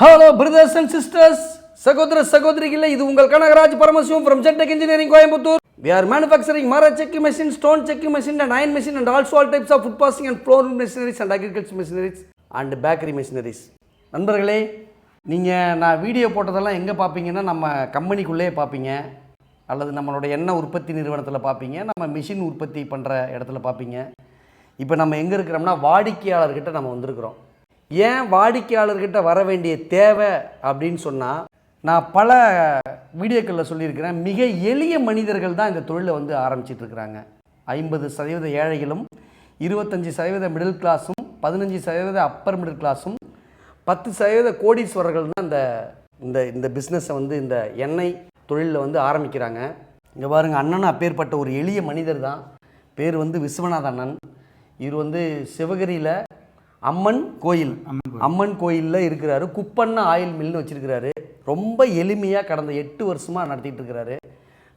Hello brothers and sisters சகோதர சகோதரிகளே இது உங்கள் Kanagaraj Paramasivam from Gentech engineering Coimbatore. We are manufacturing மர செக்கிங் machine stone checking machine and iron machine and also all types of food processing and flour machineries and agriculture machineries and bakery machineries நண்பர்களே நீங்கள் நான் video போட்டதெல்லாம் எங்கே பார்ப்பீங்கன்னா நம்ம கம்பெனிக்குள்ளேயே பார்ப்பீங்க. அல்லது நம்மளோட எண்ணெய் உற்பத்தி நிறுவனத்தில் பார்ப்பீங்க. நம்ம மிஷின் உற்பத்தி பண்ணுற இடத்துல பார்ப்பீங்க. இப்போ நம்ம எங்கே இருக்கிறோம்னா வாடிக்கையாளர்கிட்ட நம்ம வந்திருக்கிறோம். ஏன் வாடிக்கையாளர்கிட்ட வர வேண்டிய தேவை அப்படின்னு சொன்னால் நான் பல வீடியோக்களில் சொல்லியிருக்கிறேன். மிக எளிய மனிதர்கள் தான் இந்த தொழிலை வந்து ஆரம்பிச்சிட்ருக்கிறாங்க ஐம்பது சதவீத ஏழைகளும் இருபத்தஞ்சி சதவீத மிடில் கிளாஸும் பதினஞ்சு சதவீத அப்பர் மிடில் கிளாஸும் பத்து சதவீத கோடீஸ்வரர்கள் தான் இந்த இந்த இந்த பிஸ்னஸை வந்து இந்த எண்ணெய் தொழிலில் வந்து ஆரம்பிக்கிறாங்க. இங்கே பாருங்கள் அண்ணன் அப்பேற்பட்ட ஒரு எளிய மனிதர் தான். பேர் வந்து விஸ்வநாத அண்ணன். இவர் வந்து சிவகிரியில் அம்மன் கோயில். அம்மன் கோயிலில் இருக்கிறாரு. குப்பண்ண ஆயில் மில்னு வச்சிருக்கிறாரு. ரொம்ப எளிமையாக கடந்த எட்டு வருஷமாக நடத்திட்டு இருக்கிறாரு.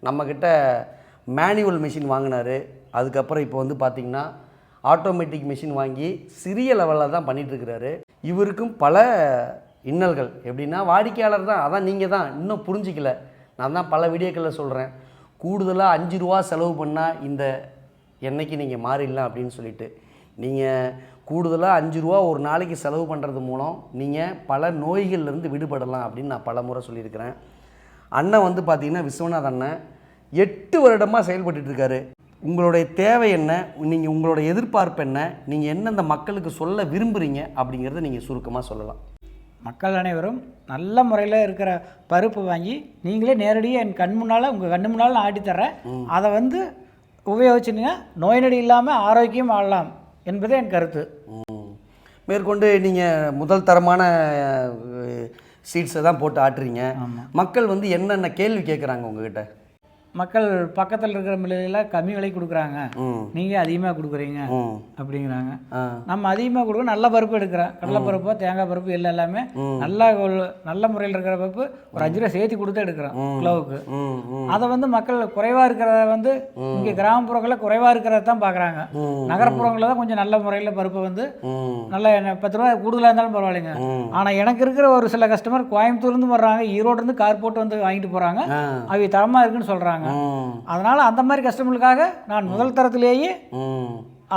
நம்மக்கிட்ட மேனுவல் மிஷின் வாங்கினாரு. அதுக்கப்புறம் இப்போ வந்து பார்த்திங்கன்னா ஆட்டோமேட்டிக் மிஷின் வாங்கி சிறிய லெவலில் தான் பண்ணிட்டு இருக்கிறாரு. இவருக்கும் பல இன்னல்கள். எப்படின்னா வாடிக்கையாளர் தான். அதான் நீங்கள் தான். இன்னும் புரிஞ்சிக்கல. நான் தான் பல வீடியோக்களில் சொல்கிறேன் கூடுதலாக அஞ்சு ரூபா செலவு பண்ணால் இந்த எண்ணெய்க்கு நீங்கள் மாறிடலாம் அப்படின்னு சொல்லிட்டு. நீங்கள் கூடுதலாக அஞ்சு ரூபா ஒரு நாளைக்கு செலவு பண்ணுறது மூலம் நீங்கள் பல நோய்கள்லேருந்து விடுபடலாம் அப்படின்னு நான் பல முறை சொல்லியிருக்கிறேன். அண்ணன் வந்து பார்த்தீங்கன்னா விஸ்வநாத் அண்ணன். எட்டு வருடமாக செயல்பட்டுட்டு இருக்காரு. உங்களுடைய தேவை என்ன? நீங்கள் உங்களோட எதிர்பார்ப்பு என்ன? நீங்கள் என்ன இந்த மக்களுக்கு சொல்ல விரும்புகிறீங்க அப்படிங்கிறத நீங்கள் சுருக்கமாக சொல்லலாம். மக்கள் அனைவரும் நல்ல முறையில் இருக்கிற பருப்பு வாங்கி நீங்களே நேரடியாக என் கண் முன்னால் உங்கள் கண் முன்னால் நான் ஆட்டி தர்றேன் அதை வந்து உபயோகிச்சுங்க நோய் நொடி இல்லாமல் ஆரோக்கியம் வாழலாம். என்பதே என் கருத்து. மேற்கொண்டு நீங்கள் முதல் தரமான சீட்ஸை தான் போட்டு ஆட்டுறீங்க. மக்கள் வந்து என்னென்ன கேள்வி கேட்குறாங்க உங்ககிட்ட? மக்கள் பக்கத்தில் இருக்கிற மில்லில் கம்மி விலை கொடுக்குறாங்க. நீங்கள் அதிகமாக கொடுக்குறீங்க. அப்படிங்கிறாங்க. நம்ம அதிகமாக கொடுக்க நல்ல பருப்பு எடுக்கிறோம் கடலைப்பருப்பு தேங்காய் பருப்பு எல்லாம் எல்லாமே நல்ல நல்ல முறையில் இருக்கிற பருப்பு ஒரு அஞ்சு ரூபா சேர்த்து கொடுத்து எடுக்கிறோம் கிலோவுக்கு. அதை வந்து மக்கள் குறைவாக இருக்கிறத வந்து இங்கே கிராமப்புறங்களில் குறைவாக இருக்கிறத தான் பார்க்குறாங்க. நகர்ப்புறங்களில் தான் கொஞ்சம் நல்ல முறையில் பருப்பு வந்து நல்ல பத்து ரூபா கூடுதலாக இருந்தாலும் பரவாயில்லைங்க. ஆனால் எனக்கு இருக்கிற ஒரு சில கஸ்டமர் கோயம்புத்தூர்லேருந்து வர்றாங்க ஈரோடுலேருந்து கார் போட்டு வந்து வாங்கிட்டு போகிறாங்க அவங்க தரமாக இருக்குன்னு சொல்கிறாங்க ம் அதனால் அந்த மாதிரி கஸ்டமர்களுக்காக நான் முதல் தரத்திலேயே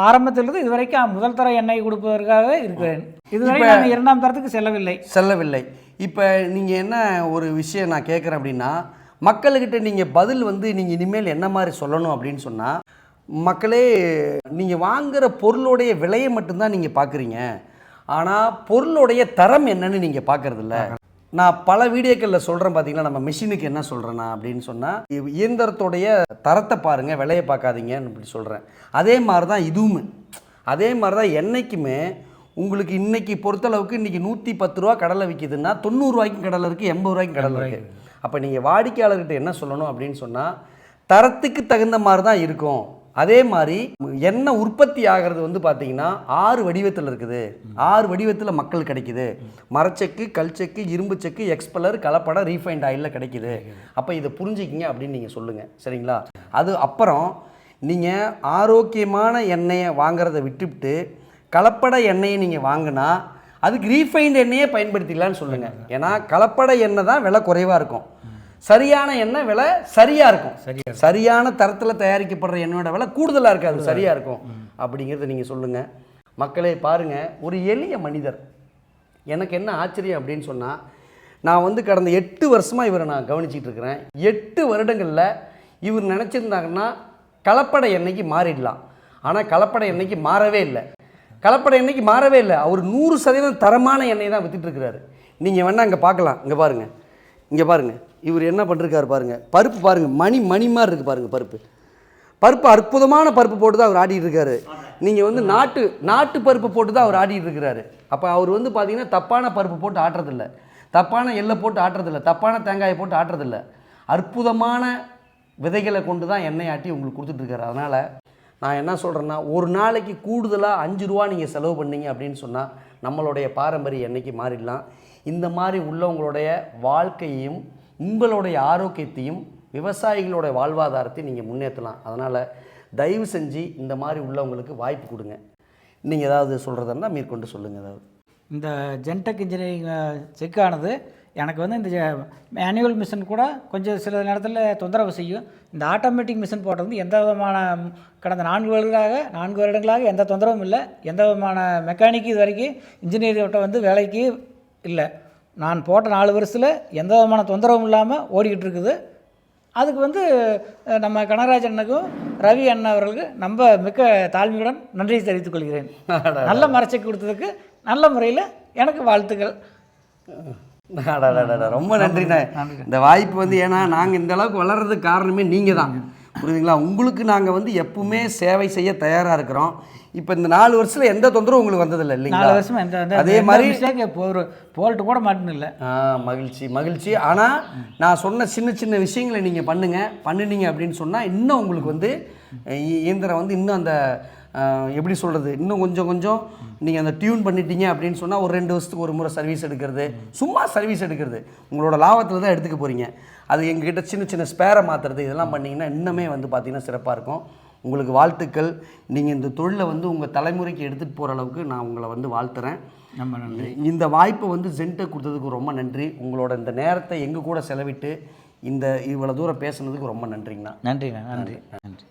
ஆரம்பத்திலிருந்து இது வரைக்கும் முதல் தர எண்ணெய் கொடுப்பதற்காக இருக்கிறேன். இதுவரை நான் இரண்டாம் தரத்துக்கு செல்லவில்லை. செல்லவில்லை. இப்போ நீங்கள் என்ன ஒரு விஷயம் நான் கேட்குறேன் அப்படின்னா மக்கள்கிட்ட நீங்கள் பதில் வந்து நீங்கள் இனிமேல் என்ன மாதிரி சொல்லணும் அப்படின்னு சொன்னால் மக்களே நீங்கள் வாங்குகிற பொருளுடைய விலையை மட்டும்தான் நீங்கள் பார்க்குறீங்க ஆனால் பொருளுடைய தரம் என்னன்னு நீங்கள் பார்க்குறதில்ல நான் பல வீடியோக்களில் சொல்கிறேன் பார்த்தீங்கன்னா நம்ம மிஷினுக்கு என்ன சொல்கிறேன்னா அப்படின்னு சொன்னால் இயந்திரத்துடைய தரத்தை பாருங்கள் விலையை பார்க்காதீங்கன்னு அப்படி சொல்கிறேன் அதே மாதிரி தான் இதுவுமே. அதே மாதிரி தான் என்னைக்குமே உங்களுக்கு இன்னைக்கு பொறுத்தளவுக்கு இன்னைக்கு நூற்றி பத்து ரூபா கடலை விற்கிதுன்னா தொண்ணூறுரூவாய்க்கும் கடலை இருக்குது எண்பது ரூபாய்க்கும் கடலை இருக்குது அப்போ நீங்கள் வாடிக்கையாளர்கிட்ட என்ன சொல்லணும் அப்படின்னு சொன்னால் தரத்துக்கு தகுந்த மாதிரி தான் இருக்கும். அதே மாதிரி எண்ணெய் உற்பத்தி ஆகிறது வந்து பார்த்தீங்கன்னா ஆறு வடிவத்தில் இருக்குது. ஆறு வடிவத்தில் மக்கள் கிடைக்குது. மரச்செக்கு கல்ச்செக்கு இரும்பு செக்கு எக்ஸ்பலர் கலப்படம் ரீஃபைண்ட் ஆயிலில் கிடைக்குது. அப்போ இதை புரிஞ்சுக்கிங்க அப்படின்னு நீங்கள் சொல்லுங்கள் சரிங்களா? அது அப்புறம் நீங்கள் ஆரோக்கியமான எண்ணெயை வாங்குறத விட்டுவிட்டு கலப்பட எண்ணெயை நீங்கள் வாங்கினா அதுக்கு ரீஃபைண்ட் எண்ணெயே பயன்படுத்திக்கலாம்னு சொல்லுங்கள் ஏன்னா கலப்பட எண்ணெய் தான் விலை குறைவாக இருக்கும். சரியான எண்ணெய் விலை சரியாக இருக்கும். சரியான தரத்தில் தயாரிக்கப்படுற எண்ணெயோட விலை கூடுதலாக இருக்காது. சரியாக இருக்கும். அப்படிங்கிறத நீங்கள் சொல்லுங்கள் மக்களே பாருங்கள் ஒரு எளிய மனிதர். எனக்கு என்ன ஆச்சரியம் அப்படின்னு சொன்னால் நான் வந்து கடந்த எட்டு வருஷமாக இவரை நான் கவனிச்சிட்டு இருக்கிறேன். எட்டு வருடங்களில் இவர் நினச்சிருந்தாங்கன்னா கலப்பட எண்ணெய்க்கு மாறிடலாம். ஆனால் கலப்பட எண்ணெய்க்கு மாறவே இல்லை. கலப்பட எண்ணெய்க்கு மாறவே இல்லை. அவர் நூறு சதவீதம் தரமான எண்ணெய் தான் வித்துட்டு இருக்கிறாரு. நீங்கள் வேணால் இங்கே பார்க்கலாம். இங்கே பாருங்கள் இங்கே பாருங்கள் இவர் என்ன பண்ணிருக்காரு பாருங்கள் பருப்பு பாருங்கள் மணி மணி மாதிரி இருக்குது பாருங்கள் பருப்பு. பருப்பு அற்புதமான பருப்பு போட்டு தான் அவர் ஆடிட்டு இருக்காரு. நீங்கள் வந்து நாட்டு நாட்டு பருப்பு போட்டு தான் அவர் ஆடிட்டு இருக்கிறாரு அப்போ அவர் வந்து பார்த்தீங்கன்னா தப்பான பருப்பு போட்டு ஆட்டுறதில்ல தப்பான எள்ளை போட்டு ஆட்டுறதில்ல தப்பான தேங்காயை போட்டு ஆட்டுறதில்ல அற்புதமான விதைகளை கொண்டு தான் எண்ணெய் ஆட்டி உங்களுக்கு கொடுத்துட்ருக்காரு அதனால் நான் என்ன சொல்கிறேன்னா ஒரு நாளைக்கு கூடுதலாக அஞ்சு ரூபா நீங்கள் செலவு பண்ணீங்க அப்படின்னு சொன்னால் நம்மளுடைய பாரம்பரிய எண்ணெய்க்கு மாறிடலாம். இந்த மாதிரி உள்ளவங்களுடைய வாழ்க்கையையும் உங்களுடைய ஆரோக்கியத்தையும் விவசாயிகளோட வாழ்வாதாரத்தையும் நீங்கள் முன்னேற்றலாம். அதனால் தயவு செஞ்சு இந்த மாதிரி உள்ளவங்களுக்கு வாய்ப்பு கொடுங்க. நீங்கள் ஏதாவது சொல்கிறதா மேற்கொண்டு சொல்லுங்கள் ஏதாவது. இந்த ஜென்டெக் இன்ஜினியரிங் செக்கானது எனக்கு வந்து இந்த மேனுவல் மிஷின் கூட கொஞ்சம் சில நேரத்தில் தொந்தரவு செய்யும். இந்த ஆட்டோமேட்டிக் மிஷின் போட்டது வந்து எந்த விதமான கடந்த நான்கு வருடங்களாக நான்கு வருடங்களாக எந்த தொந்தரவும் இல்லை. எந்த விதமான மெக்கானிக் இது வரைக்கும் இன்ஜினியர்கிட்ட வந்து வேலைக்கு இல்லை. நான் போட்ட நாலு வருஷத்தில் எந்த விதமான தொந்தரவும் இல்லாமல் ஓடிக்கிட்டு இருக்குது. அதுக்கு வந்து நம்ம கனகராஜ் அண்ணனுக்கும் ரவி அண்ணா அவர்களுக்கு நம்ம மிக்க தாழ்மையுடன் நன்றி தெரிவித்துக் கொள்கிறேன். நல்ல மறைச்சி கொடுத்ததுக்கு நல்ல முறையில் எனக்கு வாழ்த்துக்கள். ரொம்ப நன்றிண்ணே. இந்த வாய்ப்பு வந்து ஏன்னா நாங்கள் இந்த அளவுக்கு வளர்றதுக்கு காரணமே நீங்கள் தான் புரியுதுங்களா? உங்களுக்கு நாங்கள் வந்து எப்பவுமே சேவை செய்ய தயாராக இருக்கிறோம். இப்போ இந்த நாலு வருஷத்தில் எந்த தொந்தரவும் உங்களுக்கு வந்ததில்லை நாலு இல்லைங்களா வருஷமா எந்த அதே மாதிரி ஒரு போல்ட்டு கூட மாட்டேன்னு இல்லை ஆ மகிழ்ச்சி மகிழ்ச்சி. ஆனால் நான் சொன்ன சின்ன சின்ன விஷயங்களை நீங்கள் பண்ணுங்கள் பண்ணுனீங்க அப்படின்னு சொன்னால் இன்னும் உங்களுக்கு வந்து இயந்திரம் வந்து இன்னும் அந்த எப்படி சொல்கிறது இன்னும் கொஞ்சம் கொஞ்சம் நீங்கள் அந்த டியூன் பண்ணிட்டீங்க அப்படின்னு சொன்னால் ஒரு ரெண்டு வருஷத்துக்கு ஒரு முறை சர்வீஸ் எடுக்கிறது. சும்மா சர்வீஸ் எடுக்கிறது. உங்களோட லாபத்தில் தான் எடுத்துக்க போகிறீங்க அது எங்ககிட்ட சின்ன சின்ன ஸ்பேரை மாற்றுறது இதெல்லாம் பண்ணிங்கன்னா இன்னுமே வந்து பார்த்திங்கன்னா சிறப்பாக இருக்கும். உங்களுக்கு வாழ்த்துக்கள். நீங்கள் இந்த தொழிலை வந்து உங்கள் தலைமுறைக்கு எடுத்துகிட்டு போகிற அளவுக்கு நான் உங்களை வந்து வாழ்த்துறேன். நம்ம நன்றி. இந்த வாய்ப்பை வந்து ஜென்ட்டை கொடுத்ததுக்கு ரொம்ப நன்றி. உங்களோட இந்த நேரத்தை எங்கள் கூட செலவிட்டு இந்த இவ்வளோ தூரம் பேசுனதுக்கு ரொம்ப நன்றிங்கண்ணா. நன்றிண்ணா. நன்றி. நன்றி.